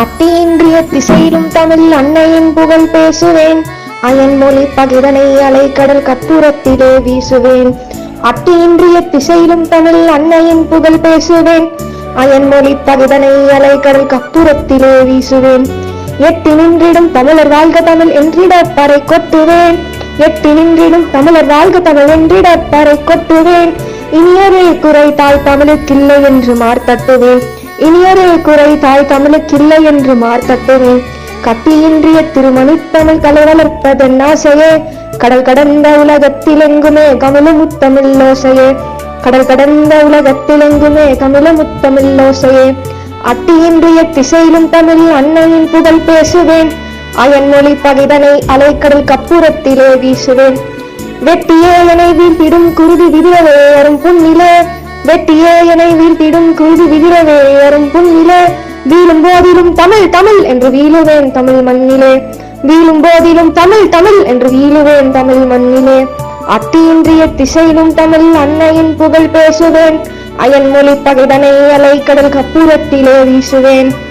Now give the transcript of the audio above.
அட்டியின்றிய திசையிலும் தமிழ் அன்னையின் புகழ் பேசுவேன். அயன் மொழி பகிரனை அலைக்கடல் கப்புரத்திலே வீசுவேன். அட்டியின்றிய திசையிலும் தமிழ் அன்னையின் புகழ் பேசுவேன். அயன் மொழி பகிதனை அலைக்கடல் கப்புரத்திலே வீசுவேன். எட்டி நின்றிடும் தமிழர் வாழ்க தமிழ் என்றிட பறை கொட்டுவேன். எட்டி நின்றிடும் தமிழர் வாழ்க தமிழ் என்றிட பறை கொட்டுவேன். இனியொரு குறை தாய் தமிழுக்கில்லை என்று மார்த்தட்டுவேன் இனியொரு குறை தாய் தமிழுக்கில்லை என்று மார்த்தட்டுமே கத்தியின்றிய திருமணித்தமிழ் கலை ஆசையே. கடல் கடந்த உலகத்திலெங்குமே கமல ஓசையே கடல் கடந்த உலகத்திலெங்குமே கமல ஓசையே அட்டியின்றிய திசையிலும் தமிழ் அன்னையின் புகழ் பேசுவேன். அயன்மொழி பகிதனை அலைக்கடல் கப்புரத்திலே வீசுவேன். வெட்டியே என வீழ்த்திடும் குருதி விதிரவே அரும் புன்னிலே வெட்டியே என வீழ்த்திடும் குருதி விதிரவே அரும் புன்னிலே வீழும் போதிலும் தமிழ் தமிழ் என்று வீழுவேன் தமிழ் மண்ணிலே. வீழும் போதிலும் தமிழ் தமிழ் என்று வீழுவேன் தமிழ் மண்ணிலே. அட்டியின்றிய திசையிலும் தமிழ் அன்னையின் புகழ் பேசுவேன். அயன்மொழி பகைதனை அலைக்கடல் கப்புரத்திலே வீசுவேன்.